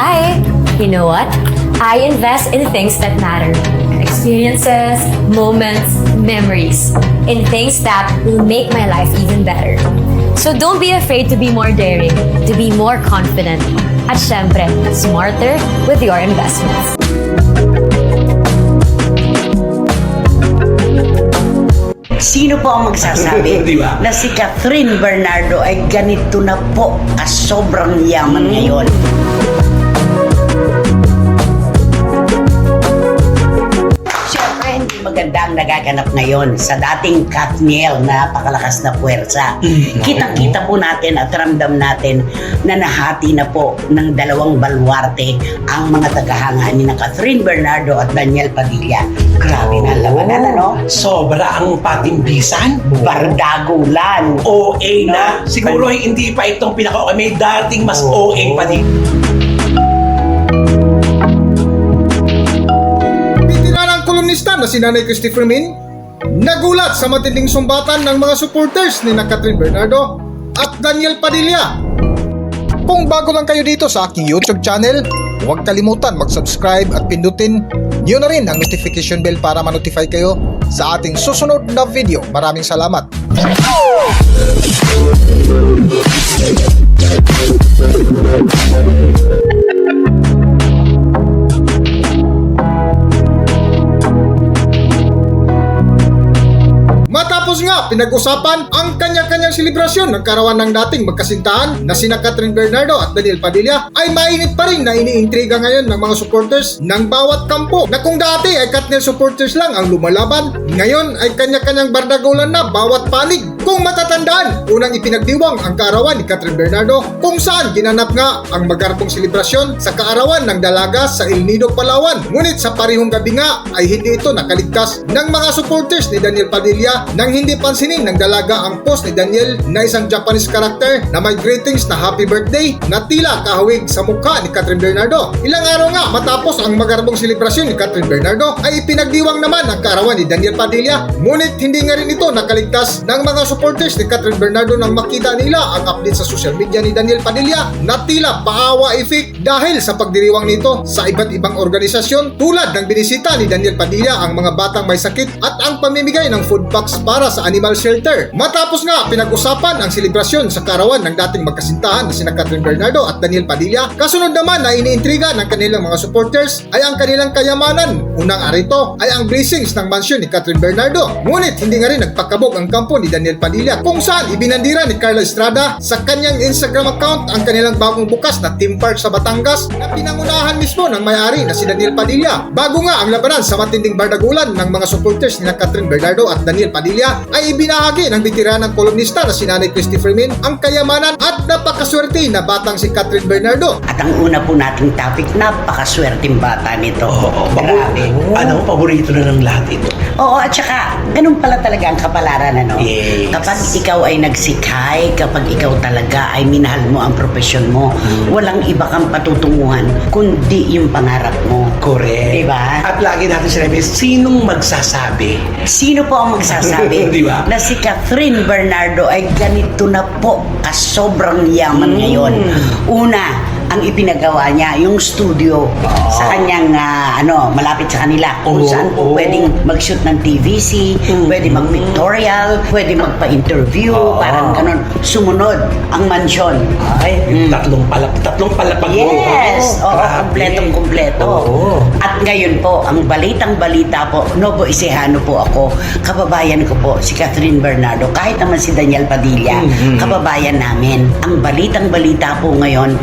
Hi! You know what? I invest in things that matter. Experiences, moments, memories. In things that will make my life even better. So don't be afraid to be more daring, to be more confident. At syempre, smarter with your investments. Sino po ang magsasabi Di ba? na si Catherine Bernardo ay ganito na po as sobrang yaman ngayon? Ang nagaganap ngayon sa dating Katniel na napakalakas na puwersa. Kitang-kita po natin at ramdam natin na nahati na po ng dalawang baluarte ang mga tagahanga ni na Catherine Bernardo at Daniel Padilla. Grabe na labanan, ano? Sobra ang patimbisan. Bardagulan. OA na. Siguro hindi pa itong pinaka May dating mas OA pa din. Kolumnista na si Nanay Christopher Min nagulat sa matinding sumbatan ng mga supporters ni Catherine Bernardo at Daniel Padilla. Kung bago lang kayo dito sa aking YouTube channel, huwag kalimutan mag-subscribe at pindutin niyo na rin ang notification bell para ma-notify kayo sa ating susunod na video. Maraming salamat. Matapos nga pinag-usapan ang kanya-kanyang selebrasyon ng karawan ng dating magkasintahan na sina Catherine Bernardo at Daniel Padilla ay mainit pa rin na iniintriga ngayon ng mga supporters ng bawat kampo na kung dati ay Katniel supporters lang ang lumalaban, ngayon ay kanya-kanyang bardagulan na bawat panig. Kung matatandaan, unang ipinagdiwang ang kaarawan ni Catherine Bernardo kung saan ginanap nga ang magarpong selebrasyon sa kaarawan ng dalaga sa El Nido, Palawan. Ngunit sa parihong gabi nga ay hindi ito nakaligtas ng mga supporters ni Daniel Padilla nang hindi pansinin ng dalaga ang post ni Daniel na isang Japanese character na may greetings na happy birthday na tila kahawig sa mukha ni Catherine Bernardo. Ilang araw nga matapos ang magarbong selebrasyon ni Catherine Bernardo ay ipinagdiwang naman ang kaarawan ni Daniel Padilla. Ngunit hindi nga rin ito nakaligtas ng mga supporters ni Catherine Bernardo nang makita nila ang update sa social media ni Daniel Padilla na tila paawa effect dahil sa pagdiriwang nito sa iba't ibang organisasyon tulad ng binisita ni Daniel Padilla ang mga batang may sakit at ang pamimigay ng food packs para sa animal shelter. Matapos nga pinag-usapan ang selebrasyon sa karawan ng dating magkasintahan na sina Catherine Bernardo at Daniel Padilla, kasunod naman na iniintriga ng kanilang mga supporters ay ang kanilang kayamanan. Unang arito ay ang blessings ng mansyon ni Catherine Bernardo. Ngunit hindi nga rin nagpakabog ang kampo ni Daniel Padilla kung saan ibinandira ni Carla Estrada sa kanyang Instagram account ang kanilang bagong bukas na theme park sa Batangas na pinangunahan mismo ng may-ari na si Daniel Padilla. Bago nga ang labanan sa matinding bardagulan ng mga supporters ni Catherine Bernardo at Daniel Padilla ay ibinahagi ng veteranang kolumnista na si Nanay Christopher Min ang kayamanan at napakaswerte na batang si Catherine Bernardo. At ang una po nating topic, napakaswerteng bata nito. Oo, Grabe. Ano, paborito na ng lahat ito. Oo, at saka, ganun pala talaga ang kapalaran, ano? Yes. Kapag ikaw ay nagsikay, kapag ikaw talaga ay minahal mo ang profesyon mo, Hmm. walang iba kang patutunguhan, kundi yung pangarap mo. Correct. Diba? At lagi natin sinabi, sinong magsasabi? Sino po ang magsasabi Di ba? na si Catherine Bernardo ay ganito na po as sobrang yaman Mm. ngayon? Una, ang ipinagawa niya, yung studio sa kanyang ah, ano, malapit sa kanila kung Oo, saan po oo. pwedeng mag-shoot ng TVC, Mm. pwede mag-pictorial, pwede magpa-interview, Oo. parang ganun. Sumunod ang mansyon. Ay, Mm. tatlong palap, tatlong palapag mo. Yes! Oo, grabe. kumpletong kumpleto. Oo. At ngayon po, ang balitang balita po, Nobo Isehano po ako, kababayan ko po, si Catherine Bernardo, kahit naman si Daniel Padilla, Mhm. kababayan namin. Ang balitang balita po ngayon,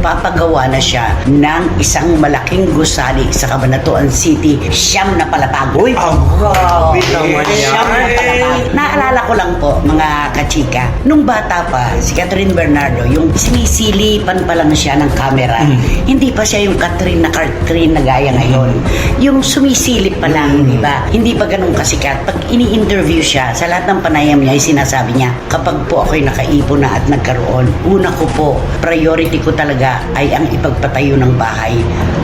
nagpapagawa na siya ng isang malaking gusali sa Cabanatuan City, siyam na palapag. Uy! Ang grabe naman Siyam na yan. palapag. Naalala ko lang po, mga kachika, nung bata pa, si Catherine Bernardo, yung sinisilipan pa lang siya ng camera, Mm. hindi pa siya yung Catherine na Catherine na gaya ngayon. Yung sumisilip pa lang, Mm. di ba? Hindi pa ganun kasikat. Pag ini-interview siya, sa lahat ng panayam niya, ay sinasabi niya, kapag po ako'y nakaipon na at nagkaroon, una ko po, priority ko talaga ay ang ipagpatayo ng bahay,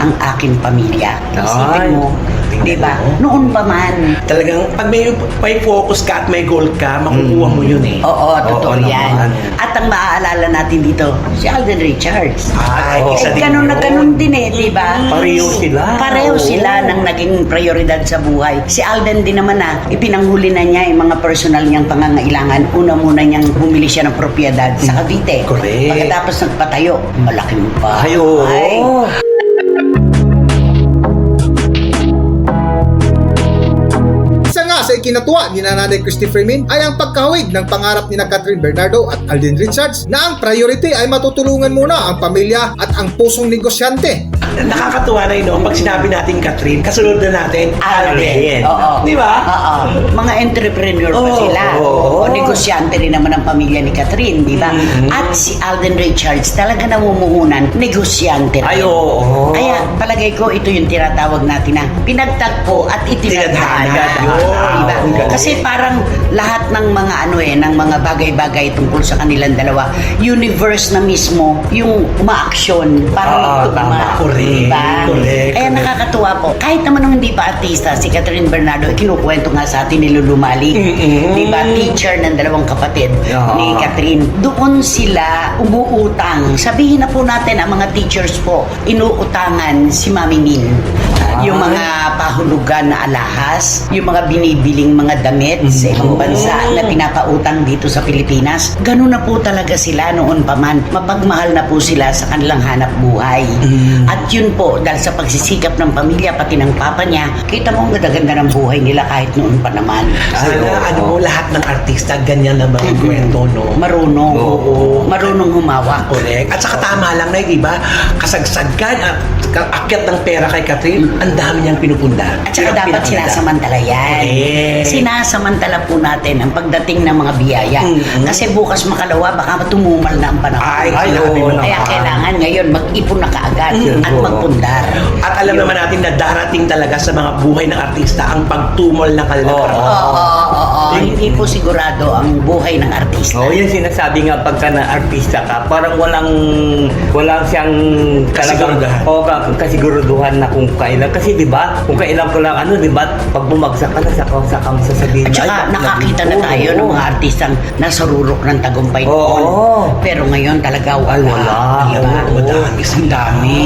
ang aking pamilya. Isipin mo, Di ba? Noon pa man. Talagang pag may, may focus ka at may goal ka, makukuha mo yun eh. Oo, totoo Oo yan. naman. At ang maaalala natin dito, si Alden Richards. Ay, Oo. isa Eh, din ganun na yun. ganun din eh, di ba? Pareho sila. Pareho Oo. sila nang naging prioridad sa buhay. Si Alden din naman na, ipinanghuli na niya yung mga personal niyang pangangailangan. Una muna niyang bumili siya ng propiedad sa Cavite. Correct. Pagkatapos nagpatayo, malaking bahay. Ay, oo. Ikinatuwa ni Nanay Christy Freeman ay ang pagkahawig ng pangarap ni na Catherine Bernardo at Alden Richards na ang priority ay matutulungan muna ang pamilya at ang pusong negosyante. Nakakatuwa na yun, no? pag sinabi natin Catherine, kasunod na natin Alden. Alden. Oo. Di ba? Oo. Mga entrepreneur pa sila. Oo. Negosyante rin naman ang pamilya ni Catherine, di ba? Mhm. At si Alden Richards talaga namumuhunan, negosyante rin. Ay, oo. Kaya palagay ko ito yung tinatawag natin na pinagtagpo at itinadhana. Tinadhana. Diba? Galing. Kasi parang lahat ng mga ano eh, ng mga bagay-bagay tungkol sa kanilang dalawa, universe na mismo yung umaaksyon para Oo, magtugma. tama. Correct. Diba? Correct. Kaya nakakatuwa po. Kahit naman nung hindi pa artista, si Catherine Bernardo, kinukwento nga sa atin ni Lulu Mali. Mm-mm. Diba? Teacher ng dalawang kapatid Oo. ni Catherine. Doon sila umuutang. Sabihin na po natin ang mga teachers po, inuutangan si Mami Min. Yung mga pahulugan na alahas, yung mga binibiling mga damit sa ibang bansa na pinapautang dito sa Pilipinas. Ganun na po talaga sila noon pa man. Mapagmahal na po sila sa kanilang hanap buhay. At yun po, dahil sa pagsisikap ng pamilya, pati ng papa niya, kita mo ang ganda-ganda ng buhay nila kahit noon pa naman. Sana ano, lahat ng artista ganyan naman ang kwento, no? Marunong. Oo. Marunong humawak. Correct. At saka tama lang na, di ba? Kasagsagan at ka- akyat ng pera kay Catherine, ang dami niyang pinupundar. At saka Yun dapat sinasamantala yan. Correct. Sinasamantala po natin ang pagdating ng mga biyaya. Mhm. Kasi bukas makalawa, baka tumumal na ang panahon. Ay, Ay, sinabi mo. Kaya kailangan ngayon mag-ipon na kaagad Mhm. at magpundar. At alam naman natin na darating talaga sa mga buhay ng artista ang pagtumol ng kanilang Oo. trabaho. Oo, oo, oo. Hindi po sigurado ang buhay ng artista. Oo, yung sinasabi nga pagka na artista ka, parang walang walang siyang Kasiguruduhan. Oo, ka- kasiguruduhan na kung kailan. Kasi di ba, kung kailan ko lang ano, di ba, pag bumagsak ka na, saka, saka mo sasabihin. At saka "Ay, nakakita na tayo ng oo." mga artistang nasa rurok ng tagumpay Oo. noon. Pero ngayon talaga wala. Ay, wala. Diba? Oo, madami sa Ang dami.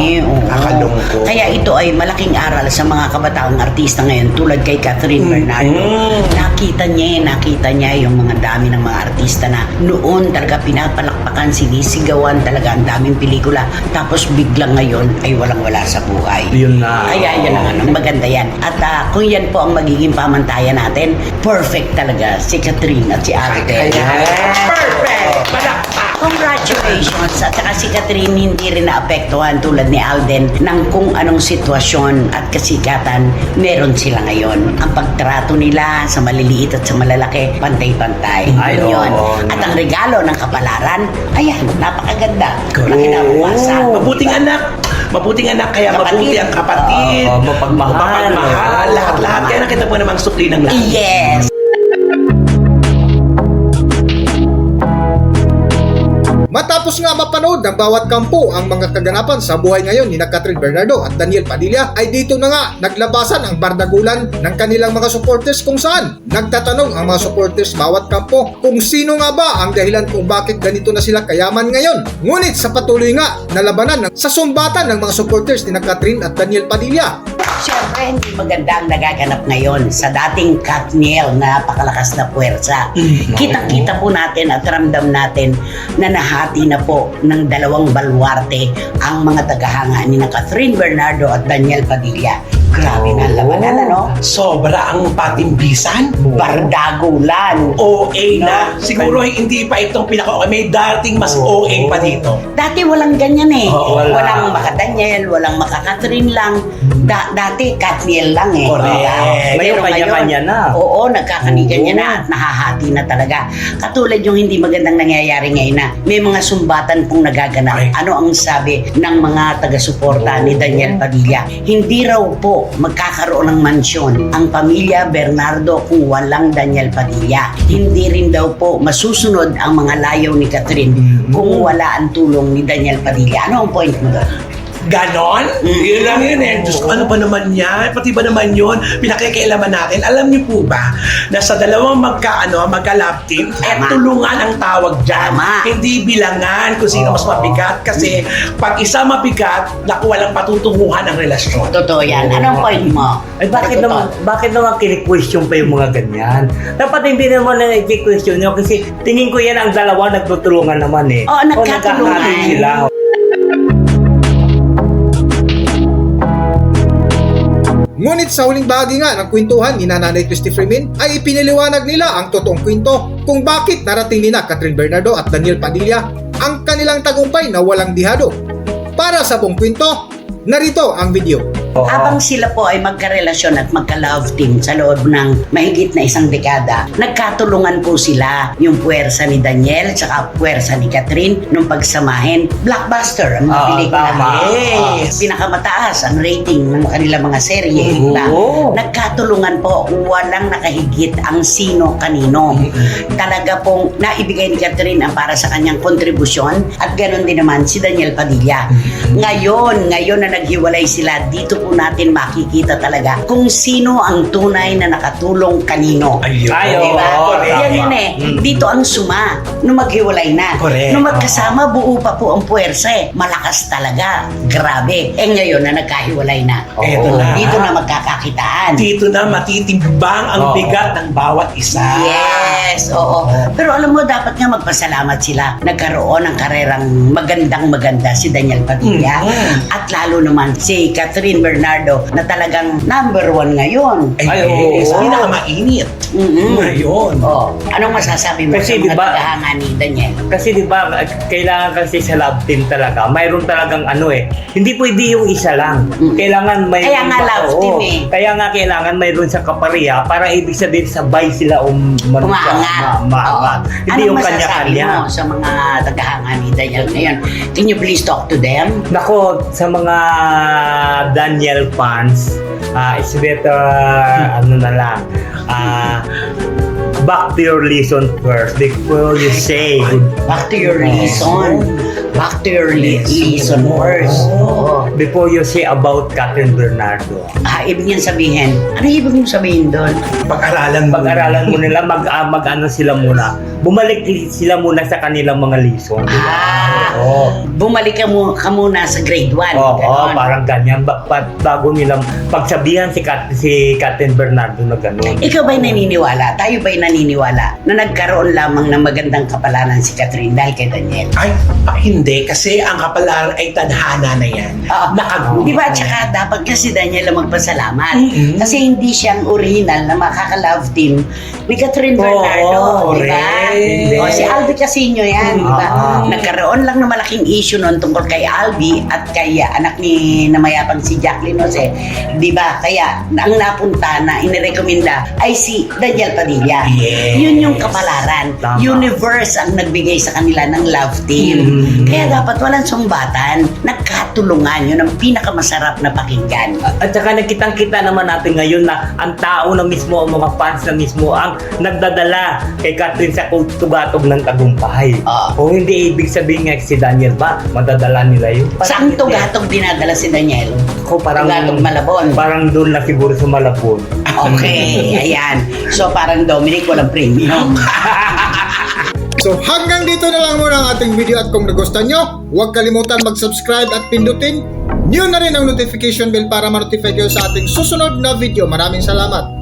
Kakalungkot. Kaya ito ay malaking aral sa mga kabataang artista ngayon tulad kay Catherine Mm. Bernardo. Mm. Nakita niya, eh, nakita niya yung mga dami ng mga artista na noon talaga pinapalakpakan, sinisigawan talaga ang daming pelikula. Tapos biglang ngayon ay walang-wala sa buhay. Yun na. Kaya yan ang ano, maganda yan. At ah, kung yan po ang magiging pamantayan natin, perfect talaga si Catherine at si Alden. Perfect! Palakpak! Congratulations! At saka si Catherine hindi rin naapektuhan tulad ni Alden ng kung anong sitwasyon at kasikatan meron sila ngayon. Ang pagtrato nila sa maliliit at sa malalaki, pantay-pantay. Ay, Yun yun. oo, At na. ang regalo ng kapalaran, ayan, napakaganda. Correct. Nakinabukasan. Mabuting anak. Mabuting anak, kaya Kapatid. mabuti ang kapatid. Oo, mapagmahal. Mapagmahal. Lahat-lahat. Kaya nakita mo namang supli ng lahat. Yes! Matapos nga mapanood ng bawat kampo ang mga kaganapan sa buhay ngayon ni Catherine Bernardo at Daniel Padilla ay dito na nga naglabasan ang bardagulan ng kanilang mga supporters kung saan nagtatanong ang mga supporters bawat kampo kung sino nga ba ang dahilan kung bakit ganito na sila kayaman ngayon. Ngunit sa patuloy nga na labanan ng- sa sumbatan ng mga supporters ni Catherine at Daniel Padilla Siyempre, hindi maganda ang nagaganap ngayon sa dating Katniel na napakalakas na puwersa. Kitang-kita po natin at ramdam natin na nahati na po ng dalawang balwarte ang mga tagahanga ni na Catherine Bernardo at Daniel Padilla. Grabe na ang labanan, ano? Sobra ang patimbisan. Bardagulan. OA na. Siguro hindi pa itong pinaka-OA. May dating mas OA pa dito. Dati walang ganyan eh. Oo, wala. Walang maka Daniel, walang maka Catherine lang. Da- dati Katniel lang eh. Correct. Diba? Ngayon, Pero kanya-kanya na. Oo, nagkakanya-kanya Oo. na at nahahati na talaga. Katulad yung hindi magandang nangyayari ngayon na may mga sumbatan pong nagaganap. Ay. Ano ang sabi ng mga taga-suporta ni Daniel Padilla? Hindi raw po magkakaroon ng mansyon ang pamilya Bernardo kung walang Daniel Padilla. Hindi rin daw po masusunod ang mga layaw ni Catherine kung wala ang tulong ni Daniel Padilla. Ano ang point mo doon? Ganon? Yun lang yun eh. Diyos ko, ano ba naman yan? Pati ba naman yun? Pinakikialaman natin. Alam niyo po ba na sa dalawang magka, ano, magka-love team, eh, tulungan ang tawag dyan. Tama. Hindi bilangan kung sino mas mabigat. Kasi pag isa mabigat, naku, walang patutunguhan ang relasyon. Totoo yan. Anong point mo? Ay, bakit Totoo. naman, bakit naman kini-question pa yung mga ganyan? Dapat hindi naman na i-question nyo kasi tingin ko yan ang dalawa nagtutulungan naman eh. Oo, O, nagkatulungan. nagkahati sila. Ngunit sa huling bahagi nga ng kwentuhan ni Nanay Christy Freeman ay ipiniliwanag nila ang totoong kwento kung bakit narating nina Catherine Bernardo at Daniel Padilla ang kanilang tagumpay na walang dihado. Para sa buong kwento, narito ang video. Oo. Habang sila po ay magkarelasyon at magka-love team sa loob ng mahigit na isang dekada, nagkatulungan po sila yung puwersa ni Daniel at puwersa ni Catherine nung pagsamahin. Blockbuster ang mga Ah, pelikula. tama. Yes. Pinakamataas ang rating ng kanilang mga serye. Oo. Diba? Nagkatulungan po, walang nakahigit ang sino kanino. Talaga pong naibigay ni Catherine ang para sa kanyang kontribusyon at ganoon din naman si Daniel Padilla. Ngayon, ngayon na naghiwalay sila, dito po natin makikita talaga kung sino ang tunay na nakatulong kanino. Ayun. Ay, oo. Diba? tama. Yan yun eh. Mm. Dito ang suma. Nung maghiwalay na. Correct. Nung magkasama, buo pa po ang puwersa eh. Malakas talaga. Grabe. Eh ngayon na nagkahiwalay na. Eto Oo, na. Dito na magkakakitaan. Dito na matitimbang ang Oo. bigat ng bawat isa. Yes, oo. Pero alam mo, dapat nga magpasalamat sila. Nagkaroon ng karerang magandang maganda si Daniel Padilla. Mhm. At lalo naman si Catherine Bernardo na talagang number one ngayon. Ay, Ay, oo. yes. Pinakamainit. Mhm. Ngayon. Oh, anong masasabi mo Kasi sa mga diba- tagahanga ni Daniel? Kasi di ba kailangan kasi sa love team talaga, mayroon talagang ano eh, hindi pwede yung isa lang. Mm. Kailangan may Kaya nga love team eh. Kaya nga kailangan mayroon sa kapareha para ibig sabihin sabay sila um, man- Umaangat. ma- maangat. Oo. Hindi Anong yung masasabi kanya-kanya. mo sa mga tagahanga ni Daniel ngayon? Can you please talk to them? Nako, sa mga Daniel fans, ah it's better, ano na lang, ah back to your lesson first before you say Back to your reason. Back to your li- reason first. Oo. before you say about Catherine Bernardo. Ah, ibig niyan sabihin, ano ibig mong sabihin doon? Pag-aralan mo. Pag-aralan mo nila, mag, ah, mag-ano sila muna. Bumalik sila muna sa kanilang mga lesson. Ah, Oo. bumalik ka, mu- ka muna sa grade 1. Oo, parang ganyan. Ba, ba- bago nilang pagsabihan si, Kat, si Catherine Bernardo na gano'n. Ikaw ba'y naniniwala? Tayo ba'y naniniwala na nagkaroon lamang ng magandang kapalaran si Catherine dahil kay Daniel? Ay, pa, hindi. Kasi ang kapalaran ay tadhana na yan. Oo. Nakagrupo. Di ba? Tsaka dapat kasi Daniel ang magpasalamat. Mm-mm. Kasi hindi siyang original na makaka-love team Catherine Oo, Bernardo. di ba? O si Albi Casino yan. Di ba? Ah. Nagkaroon lang ng malaking issue noon tungkol kay Albi at kay uh, anak ni namayapang si Jacqueline Jose. Di ba? Kaya ang napunta na inirekomenda ay si Daniel Padilla. Yes. Yun yung kapalaran. Tama. Universe ang nagbigay sa kanila ng love team. Mm. Kaya dapat walang sumbatan. Nagkatulungan. Yun ang pinakamasarap na pakinggan. At saka nakitang-kita naman natin ngayon na ang tao na mismo, ang mga fans na mismo ang nagdadala kay Catherine sa tugatog ng tagumpay. Oo. Kung hindi ibig sabihin nga si Daniel ba, madadala nila yun. Saan tugatog dinadala si Daniel? Ako parang, Tugatog Malabon. Parang doon na siguro sa Malabon. Okay, ayan. So parang Dominic, walang premium. So hanggang dito na lang muna ang ating video at kung nagustuhan nyo, huwag kalimutan mag-subscribe at pindutin nyo na rin ang notification bell para ma-notify kayo sa ating susunod na video. Maraming salamat!